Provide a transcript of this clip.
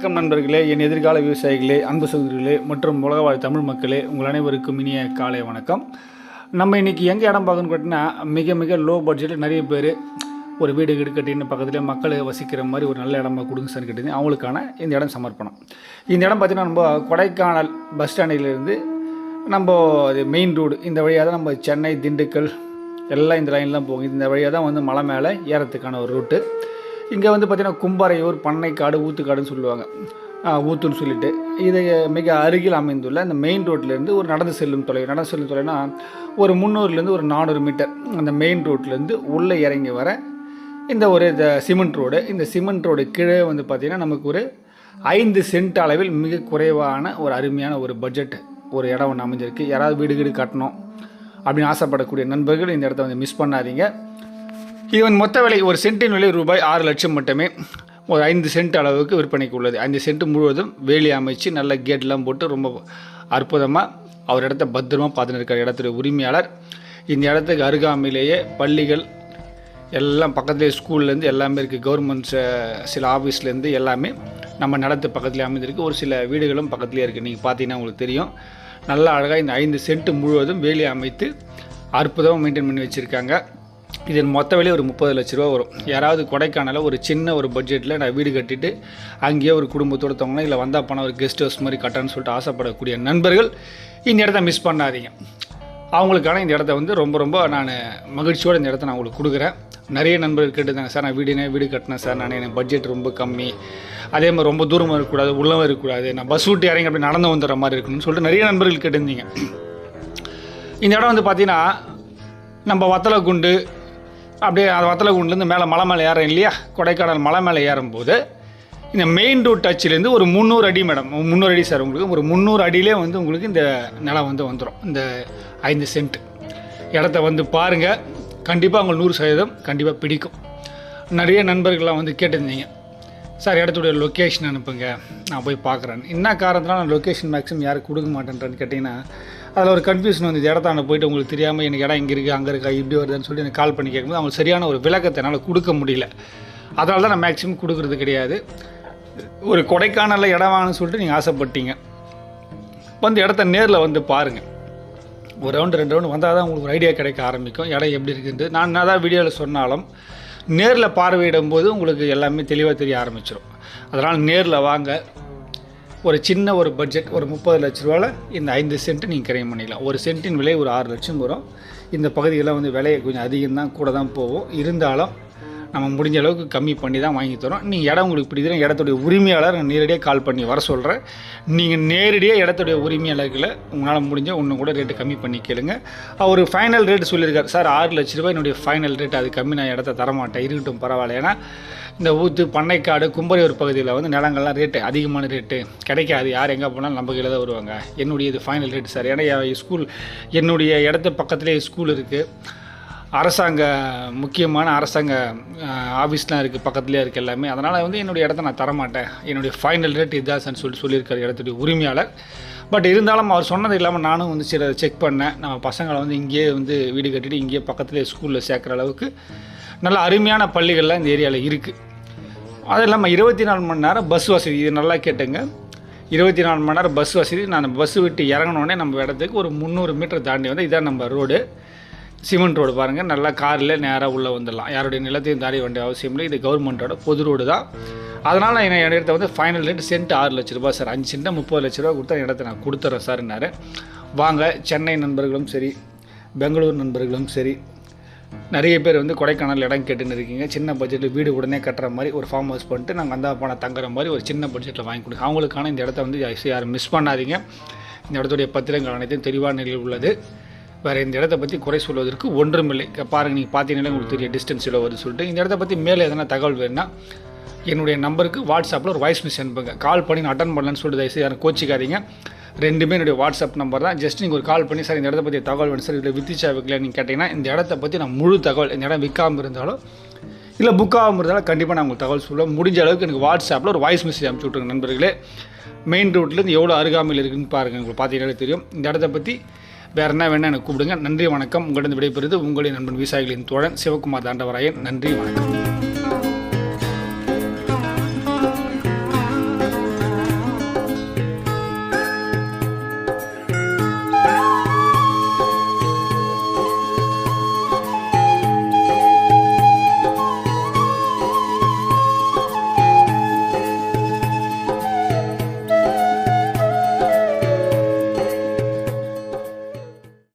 வணக்கம் நண்பர்களே என் எதிர்கால விவசாயிகளே அன்பு சகோதரிகளே மற்றும் உலகவாழ் தமிழ் மக்களே உங்கள் அனைவருக்கும் இனிய காலை வணக்கம். நம்ம இன்றைக்கி எங்கே இடம் பார்க்கணும்னு கேட்டிங்கன்னா மிக மிக லோ பட்ஜெட்டில் நிறைய பேர் ஒரு வீடு வீடு கட்டின்னு பக்கத்துலேயே மக்கள் வசிக்கிற மாதிரி ஒரு நல்ல இடமா கொடுங்க சார் கேட்டது அவங்களுக்கான இந்த இடம் சமர்ப்பணம். இந்த இடம் பார்த்திங்கன்னா நம்ம கொடைக்கானல் பஸ் ஸ்டாண்டிலேருந்து நம்ம அது மெயின் ரோடு இந்த வழியாக தான் நம்ம சென்னை திண்டுக்கல் எல்லாம் இந்த லைன்லாம் போகும் இந்த வழியாக தான் வந்து மலை மேலே ஏறத்துக்கான ஒரு ரூட்டு இங்கே வந்து பார்த்திங்கன்னா கும்பாரையூர் பண்ணைக்காடு ஊத்துக்காடுன்னு சொல்லுவாங்க. ஊத்துன்னு சொல்லிட்டு. இது மிக அருகில் அமைந்துள்ள இந்த மெயின் ரோட்லேருந்து ஒரு நடந்து செல்லும் தொலைவு நடந்து செல்லும் தொலைனா ஒரு முந்நூறுலேருந்து ஒரு நானூறு மீட்டர் அந்த மெயின் ரோட்லேருந்து உள்ளே இறங்கி வர இந்த ஒரு இந்த சிமெண்ட் ரோடு இந்த சிமெண்ட் ரோடு கீழே வந்து பார்த்திங்கன்னா நமக்கு ஒரு ஐந்து சென்ட் அளவில் மிக குறைவான ஒரு அருமையான ஒரு பட்ஜெட் ஒரு இடம் ஒன்று அமைஞ்சிருக்கு. யாராவது வீடு வீடு கட்டணும் அப்படின்னு ஆசைப்படக்கூடிய நண்பர்கள் இந்த இடத்த வந்து மிஸ் பண்ணாதீங்க. இதன் மொத்த விலை ஒரு சென்ட்டின் விலை ரூபாய் ஆறு லட்சம் மட்டுமே. ஒரு ஐந்து சென்ட் அளவுக்கு விற்பனைக்கு உள்ளது. ஐந்து சென்ட் முழுவதும் வேலி அமைச்சு நல்ல கேட்லாம் போட்டு ரொம்ப அற்புதமாக அவர் இடத்த பத்திரமா பார்த்துன்னு இருக்கார். இடத்துடைய உரிமையாளர். இந்த இடத்துக்கு அருகாமையிலேயே பள்ளிகள் எல்லாம் பக்கத்துலேயே ஸ்கூல்லேருந்து எல்லாமே இருக்குது கவர்மெண்ட்ஸ் சில ஆஃபீஸ்லேருந்து எல்லாமே நம்ம நடத்து பக்கத்துலேயே அமைந்திருக்கு. ஒரு சில வீடுகளும் பக்கத்துலேயே இருக்குது நீங்கள் பார்த்தீங்கன்னா உங்களுக்கு தெரியும். நல்லா அழகாக இந்த ஐந்து சென்ட் முழுவதும் வேலி அமைத்து அற்புதமாக மெயின்டைன் பண்ணி வச்சுருக்காங்க. இதன் மொத்த விலை ஒரு முப்பது லட்ச ரூபா வரும். யாராவது கொடைக்கானலில் ஒரு சின்ன ஒரு பட்ஜெட்டில் நான் வீடு கட்டிட்டு அங்கேயே ஒரு குடும்பத்தோடு தவங்கினா இல்லை வந்தால் போனால் ஒரு கெஸ்ட் ஹவுஸ் மாதிரி கட்டணும்னு சொல்லிட்டு ஆசைப்படக்கூடிய நண்பர்கள் இந்த இடத்த மிஸ் பண்ணாதீங்க. அவங்களுக்கான இந்த இடத்த வந்து ரொம்ப ரொம்ப நான் மகிழ்ச்சியோடு இந்த இடத்த நான் உங்களுக்கு கொடுக்குறேன். நிறைய நண்பர்கள் கேட்டுருந்தாங்க சார் நான் வீடுனே வீடு கட்டினேன் சார். நான் எனக்கு பட்ஜெட் ரொம்ப கம்மி. அதே மாதிரி ரொம்ப தூரமாக இருக்கக்கூடாது உள்ளவும் இருக்கக்கூடாது. நான் பஸ் விட்டு இறங்கி அப்படி நடந்து வந்துடுற மாதிரி இருக்கணும்னு சொல்லிட்டு நிறைய நண்பர்கள் கேட்டிருந்தீங்க. இந்த இடம் வந்து பார்த்திங்கன்னா நம்ம வத்தலை குண்டு அப்படியே அந்த வத்தலக்குண்டுலேருந்து மேலே மலை மேலே ஏறோம் இல்லையா? கொடைக்கானல் மலை மேலே ஏறும்போது இந்த மெயின் ரோட் டச்சிலேருந்து ஒரு முந்நூறு அடி மேடம் முந்நூறு அடி சார் உங்களுக்கு ஒரு முந்நூறு அடியிலே வந்து உங்களுக்கு இந்த நிலம் வந்து வந்துடும் இந்த ஐந்து சென்ட். இடத்த வந்து பாருங்கள் கண்டிப்பாக உங்களுக்கு நூறு சதவீதம் கண்டிப்பாக பிடிக்கும். நிறைய நண்பர்கள்லாம் வந்து கேட்டிருந்தீங்க. சார் இடத்துடைய லொக்கேஷன் அனுப்புங்க நான் போய் பார்க்குறேன். என்ன காரணத்தினால நான் லொக்கேஷன் மேக்ஸிமம் யாரும் கொடுக்க மாட்டேன்றேன்னு கேட்டிங்கன்னா அதில் ஒரு கன்ஃபியூஷன் வந்து இந்த இடத்தாண்ட போயிட்டு உங்களுக்கு தெரியாமல் எனக்கு இடம் இங்கே இருக்குது அங்கே இருக்கா இப்படி வருதுன்னு சொல்லி எனக்கு கால் பண்ணி கேட்கும்போது அவங்களுக்கு சரியான ஒரு விளக்கத்தை என்னால் கொடுக்க முடியல. அதனால தான் நான் மேக்ஸிமம் கொடுக்குறது கிடையாது. ஒரு கொடைக்கானலில் இடம் வாங்கணும்னு சொல்லிட்டு நீங்கள் ஆசைப்பட்டீங்க. வந்து இடத்த நேரில் வந்து பாருங்கள் ஒரு ரவுண்டு ரெண்டு ரவுண்டு வந்தால் தான் உங்களுக்கு ஒரு ஐடியா கிடைக்க ஆரம்பிக்கும். இடம் எப்படி இருக்குன்ட்டு. நான் என்ன தான் வீடியோவில் சொன்னாலும் நேரில் பார்வையிடும் போது உங்களுக்கு எல்லாமே தெளிவாக தெரிய ஆரம்பிச்சிடும் அதனால் நேரில் வாங்க. ஒரு சின்ன ஒரு பட்ஜெட் ஒரு முப்பது லட்ச ரூபாவில் இந்த ஐந்து சென்ட் நீங்கள் கிரைம் பண்ணிக்கலாம். ஒரு சென்ட்டின் விலை ஒரு ஆறு லட்சம் வரும். இந்த பகுதியெல்லாம் வந்து விலையை கொஞ்சம் அதிகம் தான் கூட தான் போகும். இருந்தாலும் நம்ம முடிஞ்ச அளவுக்கு கம்மி பண்ணி தான் வாங்கி தரோம். நீங்கள் இடம் உங்களுக்கு பிடிக்கிற இடத்துடைய உரிமையாளர் நான் நேரடியாக கால் பண்ணி வர சொல்கிறேன் நீங்கள் நேரடியாக இடத்துடைய உரிமையாளர்களை உங்களால் முடிஞ்ச ஒன்று கூட ரேட்டு கம்மி பண்ணி கேளுங்க. அவர் ஃபைனல் ரேட் சொல்லியிருக்கார். சார் ஆறு லட்ச ரூபாய் என்னுடைய ஃபைனல் ரேட் அது கம்மி நான் இடத்த தரமாட்டேன். இருக்கட்டும் பரவாயில்ல. ஏன்னா இந்த ஊத்து பண்ணைக்காடு கும்பரையூர் பகுதியில் வந்து நிலங்கள்லாம் ரேட்டு அதிகமான ரேட்டு கிடைக்காது. யார் எங்கே போனாலும் நம்ம கீழே தான் வருவாங்க. என்னுடைய இது ஃபைனல் ரேட் சார். ஏன்னா ஸ்கூல் என்னுடைய இடத்து பக்கத்துலேயே ஸ்கூல் இருக்குது அரசாங்க முக்கியமான அரசாங்க ஆஃபீஸ்லாம் இருக்குது பக்கத்துலேயே இருக்குது எல்லாமே. அதனால் வந்து என்னுடைய இடத்த நான் தரமாட்டேன். என்னுடைய ஃபைனல் ரேட் இதாசன் சொல்லி சொல்லியிருக்காரு இடத்துடைய உரிமையாளர். பட் இருந்தாலும் அவர் சொன்னது இல்லாமல் நானும் வந்து சில செக் பண்ணேன். நம்ம பசங்களை வந்து இங்கேயே வந்து வீடு கட்டிட்டு இங்கேயே பக்கத்துலேயே ஸ்கூலில் சேர்க்குற அளவுக்கு நல்ல அருமையான பள்ளிகள்லாம் இந்த ஏரியாவில் இருக்குது அது இல்லாமல் இருபத்தி நாலு மணி நேரம் பஸ் வசதி. இது நல்லா கேட்டுங்க. இருபத்தி நாலு மணி நேரம் பஸ் வசதி. நான் பஸ் விட்டு இறங்கினோடனே நம்ம இடத்துக்கு ஒரு முந்நூறு மீட்டர் தாண்டி வந்து இதான் நம்ம ரோடு சிமெண்ட் ரோடு பாருங்கள் நல்லா காரில் நேராக உள்ளே வந்துடலாம். யாருடைய நிலத்தையும் தாடி வேண்டிய அவசியம் இல்லை. இது கவர்மெண்ட்டோட பொது ரோடு தான். அதனால் என்ன என் இடத்த வந்து ஃபைனல் ரேட் சென்ட் ஆறு லட்ச ரூபாய் சார். அஞ்சு சென்ட்டு முப்பது லட்ச ரூபா கொடுத்தா இடத்த நான் கொடுத்துட்றேன் சார்னாரு வாங்க சென்னை நண்பர்களும் சரி பெங்களூர் நண்பர்களும் சரி நிறைய பேர் வந்து கொடைக்கானல் இடம் கேட்டுன்னு இருக்கீங்க. சின்ன பட்ஜெட்டில் வீடு உடனே கட்டுற மாதிரி ஒரு ஃபார்ம் ஹவுஸ் பண்ணிட்டு நாங்கள் அந்த பணம் தங்குற மாதிரி ஒரு சின்ன பட்ஜெட்டில் வாங்கி கொடுங்க. அவங்களுக்கான இந்த இடத்த வந்து யாரும் யாரும் மிஸ் பண்ணாதீங்க. இந்த இடத்துடைய பத்திரங்கள் அனைத்தும் தெளிவான நிலையில் உள்ளது. வேறு இந்த இடத்த பற்றி குறை சொல்வதற்கு ஒன்றுமில்லை. இங்க பாருங்க நீங்கள் பார்த்தீங்கன்னா உங்களுக்கு தெரிய டிஸ்டன்ஸ் எவ்வளோ வருது சொல்லிட்டு. இந்த இடத்த பற்றி மேலே எதனா தகவல் வேணும்னா என்னுடைய நம்பருக்கு வாட்ஸ்அப்பில் ஒரு வாய்ஸ் மெசேஜ் அனுப்புங்க. கால் பண்ணி நான் அட்டன் பண்ணலன்னு சொல்லிட்டு தயவுசெய்து யாரும் கோச்சிக்காதீங்க. ரெண்டுமே என்னுடைய வாட்ஸ்அப் நம்பர் தான். ஜஸ்ட் நீங்கள் ஒரு கால் பண்ணி சார் இந்த இடத்த பற்றி தகவல் வேணும் சார். இதில் வித்திச்சா வைக்கல நீங்கள் கேட்டிங்கன்னா இந்த இடத்த பற்றி நான் முழு தகவல் இந்த இடம் விற்காமல் இருந்தாலும் இல்லை புக்காகாமல் இருந்தாலும் கண்டிப்பாக நான் உங்களுக்கு தகவல் சொல்லுவேன் முடிஞ்ச அளவுக்கு எனக்கு வாட்ஸ்அப்பில் ஒரு வாய்ஸ் மெசேஜ் அனுப்பிச்சி விட்ருங்க நண்பர்களே. மெயின் ரோட்லேருந்து எவ்வளோ அருகாமையில் இருக்குன்னு பாருங்கள் உங்களுக்கு பார்த்தீங்கன்னாலே தெரியும். இந்த இடத்த பற்றி வேறு என்ன வேணும் எனக்கு கூப்பிடுங்க. நன்றி வணக்கம். உங்களிடம் விடைபெறுது உங்களின் நண்பன் விவசாயிகளின் தோழன் சிவகுமார் தாண்டவராயன். நன்றி வணக்கம்.